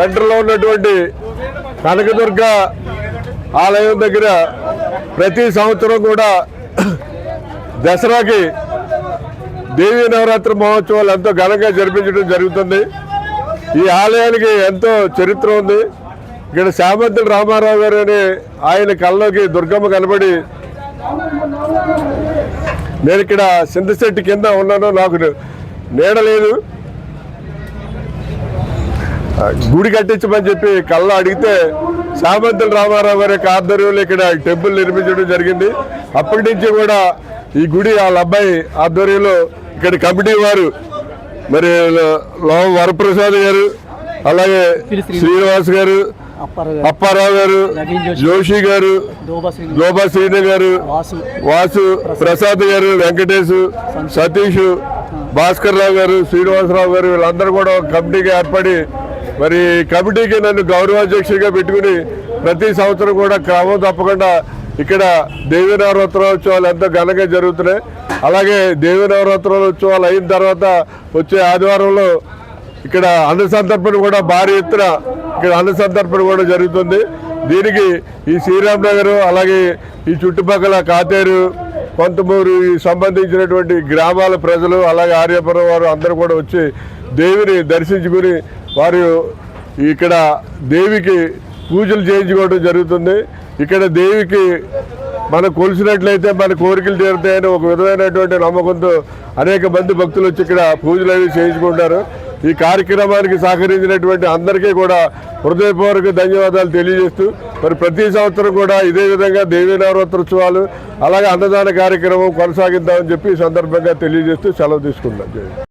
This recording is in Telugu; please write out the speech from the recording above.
సెంటర్లో ఉన్నటువంటి కనకదుర్గ ఆలయం దగ్గర ప్రతి సంవత్సరం కూడా దసరాకి దేవీ నవరాత్రి మహోత్సవాలు ఎంతో ఘనంగా జరిపించడం జరుగుతుంది. ఈ ఆలయానికి ఎంతో చరిత్ర ఉంది. ఇక్కడ శామంతుల రామారావు గారు అని ఆయన కళ్ళలోకి దుర్గమ్మ కనబడి నేను ఇక్కడ సింధశెట్టి కింద ఉన్నాను నాకు నీడలేదు గుడి కట్టించమని చెప్పి కళ్ళ అడిగితే శామంతుల రామారావు గారి యొక్క ఆధ్వర్యంలో ఇక్కడ టెంపుల్ నిర్మించడం జరిగింది అప్పటి నుంచి కూడా ఈ గుడి వాళ్ళ అబ్బాయి ఆధ్వర్యంలో ఇక్కడ కమిటీ వారు మరి లో వరప్రసాద్ గారు అలాగే శ్రీనివాస్ గారు అప్పారావు గారు జోషి. గారు గోపా శ్రీను గారు వాసు ప్రసాద్ గారు వెంకటేష్ సతీష్ భాస్కర్ రావు గారు శ్రీనివాసరావు గారు వీళ్ళందరూ కూడా కమిటీగా ఏర్పడి మరి కమిటీకి నన్ను గౌరవాధ్యక్షుడిగా పెట్టుకుని ప్రతి సంవత్సరం కూడా క్రమం తప్పకుండా ఇక్కడ దేవీనవరాత్రోత్సవాలు ఎంతో ఘనంగా జరుగుతున్నాయి. అలాగే దేవీనవరాత్రోత్సవాలు అయిన తర్వాత వచ్చే ఆదివారంలో ఇక్కడ అన్న సంతర్పణ కూడా భారీ ఎత్తున ఇక్కడ అన్న సంతర్పణ కూడా జరుగుతుంది. దీనికి ఈ శ్రీరామ్ నగర్ అలాగే ఈ చుట్టుపక్కల కాతేరు కొంతమూరు సంబంధించినటువంటి గ్రామాల ప్రజలు అలాగే ఆర్యపురం వారు అందరూ కూడా వచ్చి దేవిని దర్శించుకుని వారు ఇక్కడ దేవికి పూజలు చేయించుకోవడం జరుగుతుంది. ఇక్కడ దేవికి మనం కొలిసినట్లయితే మన కోరికలు తీరుతాయని ఒక విధమైనటువంటి నమ్మకంతో అనేక మంది భక్తులు వచ్చి ఇక్కడ పూజలు అవి చేయించుకుంటారు. ఈ కార్యక్రమానికి సహకరించినటువంటి అందరికీ కూడా హృదయపూర్వక ధన్యవాదాలు తెలియజేస్తూ మరి ప్రతి సంవత్సరం కూడా ఇదే విధంగా దేవీ నవరాత్రోత్సవాలు అలాగే అన్నదాన కార్యక్రమం కొనసాగిద్దామని చెప్పి ఈ సందర్భంగా తెలియజేస్తూ సెలవు తీసుకుంటాం